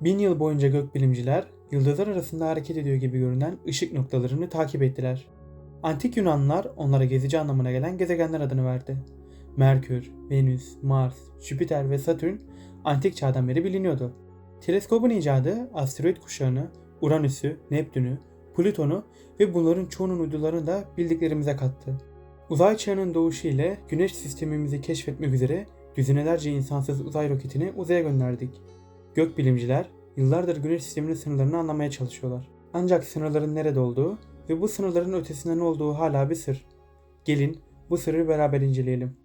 Bin yıl boyunca gökbilimciler yıldızlar arasında hareket ediyor gibi görünen ışık noktalarını takip ettiler. Antik Yunanlılar onlara gezici anlamına gelen gezegenler adını verdi. Merkür, Venüs, Mars, Jüpiter ve Satürn antik çağdan beri biliniyordu. Teleskobun icadı asteroid kuşağını, Uranüs'ü, Neptün'ü, Plüton'u ve bunların çoğunun uydularını da bildiklerimize kattı. Uzay çağının doğuşu ile Güneş sistemimizi keşfetmek üzere düzinelerce insansız uzay roketini uzaya gönderdik. Gökbilimciler yıllardır Güneş sisteminin sınırlarını anlamaya çalışıyorlar. Ancak sınırların nerede olduğu ve bu sınırların ötesinde ne olduğu hala bir sır. Gelin bu sırrı beraber inceleyelim.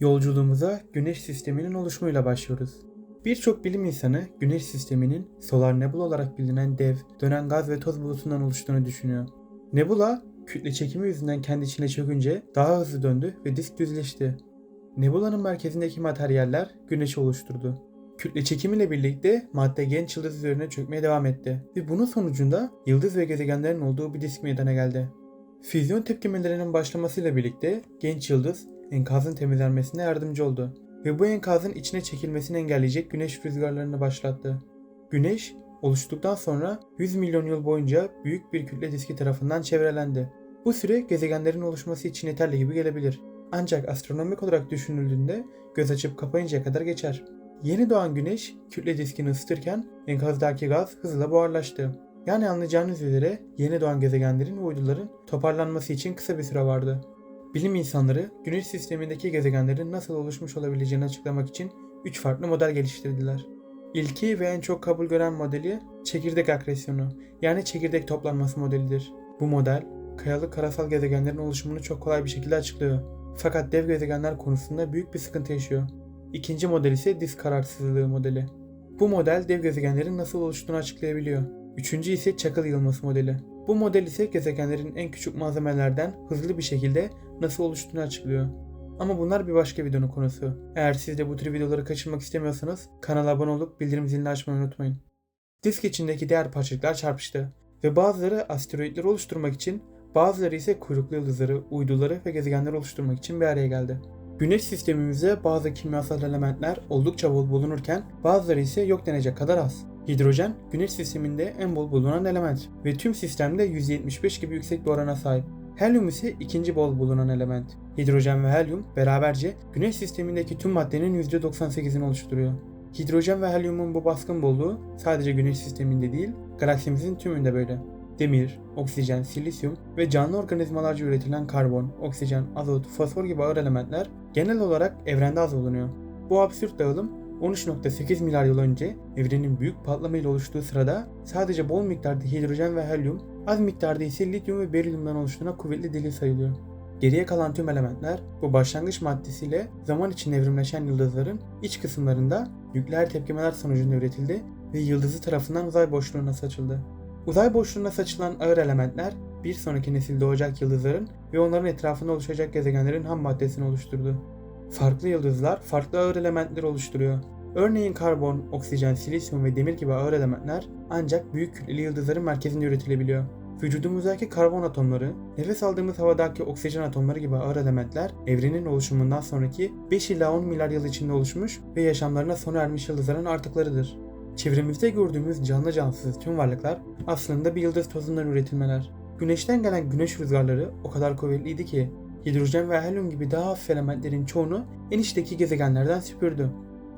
Yolculuğumuza Güneş sisteminin oluşumuyla başlıyoruz. Birçok bilim insanı Güneş sisteminin solar nebula olarak bilinen dev, dönen gaz ve toz bulutundan oluştuğunu düşünüyor. Nebula, kütle çekimi yüzünden kendi içine çökünce daha hızlı döndü ve disk düzleşti. Nebula'nın merkezindeki materyaller Güneş'i oluşturdu. Kütle çekimiyle birlikte madde genç yıldız üzerine çökmeye devam etti ve bunun sonucunda yıldız ve gezegenlerin olduğu bir disk meydana geldi. Füzyon tepkimelerinin başlamasıyla birlikte genç yıldız enkazın temizlenmesine yardımcı oldu ve bu enkazın içine çekilmesini engelleyecek güneş rüzgarlarını başlattı. Güneş oluştuktan sonra 100 milyon yıl boyunca büyük bir kütle diski tarafından çevrelendi. Bu süre gezegenlerin oluşması için yeterli gibi gelebilir. Ancak astronomik olarak düşünüldüğünde göz açıp kapayıncaya kadar geçer. Yeni doğan güneş kütle diskini ısıtırken enkazdaki gaz hızla buharlaştı. Yani anlayacağınız üzere yeni doğan gezegenlerin ve uyduların toparlanması için kısa bir süre vardı. Bilim insanları güneş sistemindeki gezegenlerin nasıl oluşmuş olabileceğini açıklamak için 3 farklı model geliştirdiler. İlki ve en çok kabul gören modeli çekirdek akresyonu yani çekirdek toplanması modelidir. Bu model kayalı karasal gezegenlerin oluşumunu çok kolay bir şekilde açıklıyor. Fakat dev gezegenler konusunda büyük bir sıkıntı yaşıyor. İkinci model ise disk kararsızlığı modeli. Bu model dev gezegenlerin nasıl oluştuğunu açıklayabiliyor. Üçüncü ise çakıl yığılması modeli. Bu model ise gezegenlerin en küçük malzemelerden hızlı bir şekilde nasıl oluştuğunu açıklıyor. Ama bunlar bir başka videonun konusu. Eğer siz de bu tür videoları kaçırmak istemiyorsanız kanala abone olup bildirim zilini açmayı unutmayın. Disk içindeki diğer parçacıklar çarpıştı ve bazıları asteroidleri oluşturmak için bazıları ise kuyruklu yıldızları, uyduları ve gezegenleri oluşturmak için bir araya geldi. Güneş sistemimizde bazı kimyasal elementler oldukça bol bulunurken bazıları ise yok denecek kadar az. Hidrojen, Güneş sisteminde en bol bulunan element ve tüm sistemde %75 gibi yüksek bir orana sahip. Helyum ise ikinci bol bulunan element. Hidrojen ve helyum beraberce Güneş sistemindeki tüm maddenin %98'ini oluşturuyor. Hidrojen ve helyumun bu baskın bolluğu sadece Güneş sisteminde değil, galaksimizin tümünde böyle. Demir, oksijen, silisyum ve canlı organizmalarca üretilen karbon, oksijen, azot, fosfor gibi ağır elementler genel olarak evrende az bulunuyor. Bu absürt dağılım 13.8 milyar yıl önce evrenin büyük patlamayla oluştuğu sırada sadece bol miktarda hidrojen ve helyum, az miktarda ise lityum ve berilyumdan oluştuğuna kuvvetli delil sayılıyor. Geriye kalan tüm elementler bu başlangıç maddesiyle zaman içinde evrimleşen yıldızların iç kısımlarında nükleer tepkimeler sonucunda üretildi ve yıldızı tarafından uzay boşluğuna saçıldı. Uzay boşluğuna saçılan ağır elementler bir sonraki nesil doğacak yıldızların ve onların etrafında oluşacak gezegenlerin ham maddesini oluşturdu. Farklı yıldızlar farklı ağır elementler oluşturuyor. Örneğin karbon, oksijen, silisyum ve demir gibi ağır elementler ancak büyük kütleli yıldızların merkezinde üretilebiliyor. Vücudumuzdaki karbon atomları, nefes aldığımız havadaki oksijen atomları gibi ağır elementler evrenin oluşumundan sonraki 5 ila 10 milyar yıl içinde oluşmuş ve yaşamlarına sona ermiş yıldızların artıklarıdır. Çevremizde gördüğümüz canlı cansız tüm varlıklar aslında bir yıldız tozundan üretilmeler. Güneşten gelen güneş rüzgarları o kadar kuvvetliydi ki hidrojen ve helyum gibi daha hafif elementlerin çoğunu en içteki gezegenlerden süpürdü.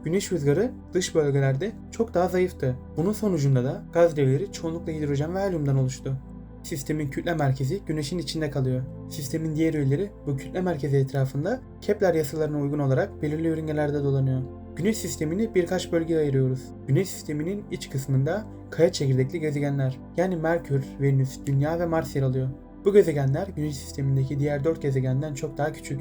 Güneş rüzgarı dış bölgelerde çok daha zayıftı. Bunun sonucunda da gaz devleri çoğunlukla hidrojen ve helyumdan oluştu. Sistemin kütle merkezi güneşin içinde kalıyor. Sistemin diğer üyeleri bu kütle merkezi etrafında Kepler yasalarına uygun olarak belirli yörüngelerde dolanıyor. Güneş sistemini birkaç bölgeye ayırıyoruz. Güneş sisteminin iç kısmında kaya çekirdekli gezegenler yani Merkür, Venüs, Dünya ve Mars yer alıyor. Bu gezegenler Güneş sistemindeki diğer 4 gezegenden çok daha küçük.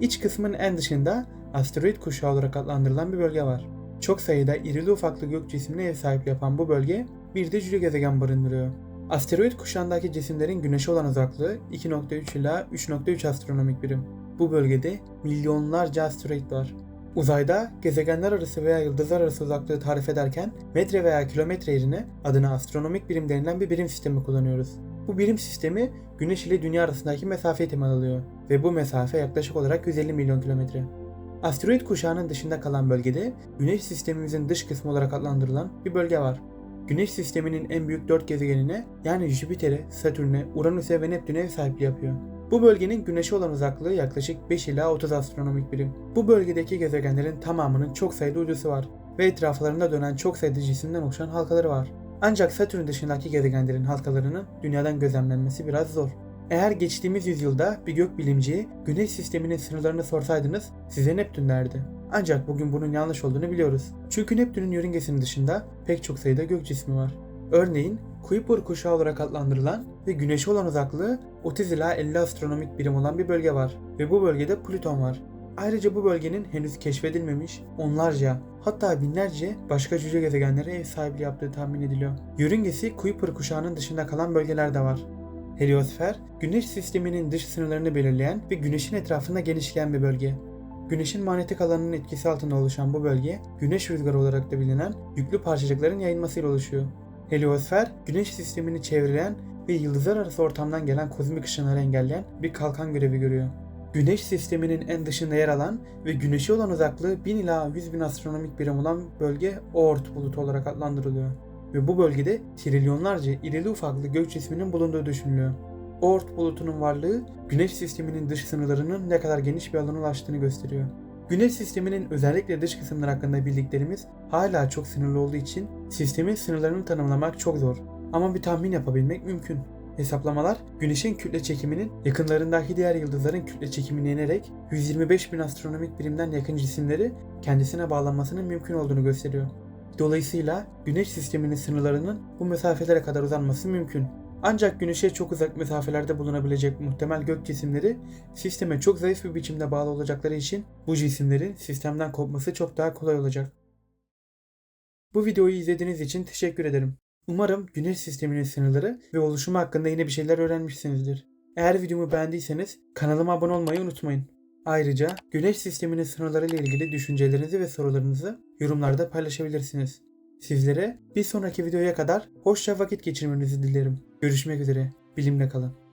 İç kısmın en dışında asteroid kuşağı olarak adlandırılan bir bölge var. Çok sayıda irili ufaklı gök cisimine ev sahipliği yapan bu bölge bir de jüri gezegen barındırıyor. Asteroid kuşağındaki cisimlerin güneşe olan uzaklığı 2.3 ila 3.3 astronomik birim. Bu bölgede milyonlarca asteroid var. Uzayda gezegenler arası veya yıldızlar arası uzaklığı tarif ederken metre veya kilometre yerine adına astronomik birim denilen bir birim sistemi kullanıyoruz. Bu birim sistemi Güneş ile Dünya arasındaki mesafeyi temel alıyor ve bu mesafe yaklaşık olarak 150 milyon kilometre. Asteroid kuşağının dışında kalan bölgede Güneş sistemimizin dış kısmı olarak adlandırılan bir bölge var. Güneş sisteminin en büyük dört gezegenine yani Jüpiter'e, Satürn'e, Uranüs'e ve Neptün'e sahipliği yapıyor. Bu bölgenin Güneş'e olan uzaklığı yaklaşık 5 ila 30 astronomik birim. Bu bölgedeki gezegenlerin tamamının çok sayıda uydusu var ve etraflarında dönen çok sayıda cisimden oluşan halkaları var. Ancak Satürn dışındaki gezegenlerin halkalarının dünyadan gözlemlenmesi biraz zor. Eğer geçtiğimiz yüzyılda bir gökbilimciye Güneş sisteminin sınırlarını sorsaydınız size Neptün derdi. Ancak bugün bunun yanlış olduğunu biliyoruz. Çünkü Neptün'ün yörüngesinin dışında pek çok sayıda gök cismi var. Örneğin Kuiper kuşağı olarak adlandırılan ve Güneş'e olan uzaklığı 30 ila 50 astronomik birim olan bir bölge var ve bu bölgede Plüton var. Ayrıca bu bölgenin henüz keşfedilmemiş onlarca hatta binlerce başka cüce gezegenlere ev sahipliği yaptığı tahmin ediliyor. Yörüngesi Kuiper kuşağının dışında kalan bölgeler de var. Heliosfer, Güneş sisteminin dış sınırlarını belirleyen ve Güneş'in etrafında genişleyen bir bölge. Güneşin manyetik alanının etkisi altında oluşan bu bölge, Güneş rüzgarı olarak da bilinen yüklü parçacıkların yayılmasıyla oluşuyor. Heliosfer, Güneş sistemini çevreleyen ve yıldızlar arası ortamdan gelen kozmik ışınları engelleyen bir kalkan görevi görüyor. Güneş sisteminin en dışında yer alan ve Güneş'e olan uzaklığı 1000 ila 100 bin astronomik birim olan bölge Oort bulutu olarak adlandırılıyor. Ve bu bölgede trilyonlarca irili ufaklı gök cisminin bulunduğu düşünülüyor. Oort bulutunun varlığı Güneş sisteminin dış sınırlarının ne kadar geniş bir alana ulaştığını gösteriyor. Güneş sisteminin özellikle dış kısımları hakkında bildiklerimiz hala çok sınırlı olduğu için sistemin sınırlarını tanımlamak çok zor. Ama bir tahmin yapabilmek mümkün. Hesaplamalar Güneş'in kütle çekiminin yakınlarındaki diğer yıldızların kütle çekimini yenerek 125 bin astronomik birimden yakın cisimleri kendisine bağlanmasının mümkün olduğunu gösteriyor. Dolayısıyla Güneş sisteminin sınırlarının bu mesafelere kadar uzanması mümkün. Ancak Güneş'e çok uzak mesafelerde bulunabilecek muhtemel gök cisimleri sisteme çok zayıf bir biçimde bağlı olacakları için bu cisimlerin sistemden kopması çok daha kolay olacak. Bu videoyu izlediğiniz için teşekkür ederim. Umarım Güneş sisteminin sınırları ve oluşumu hakkında yine bir şeyler öğrenmişsinizdir. Eğer videomu beğendiyseniz kanalıma abone olmayı unutmayın. Ayrıca Güneş sisteminin sınırları ile ilgili düşüncelerinizi ve sorularınızı yorumlarda paylaşabilirsiniz. Sizlere bir sonraki videoya kadar hoşça vakit geçirmenizi dilerim. Görüşmek üzere. Bilimle kalın.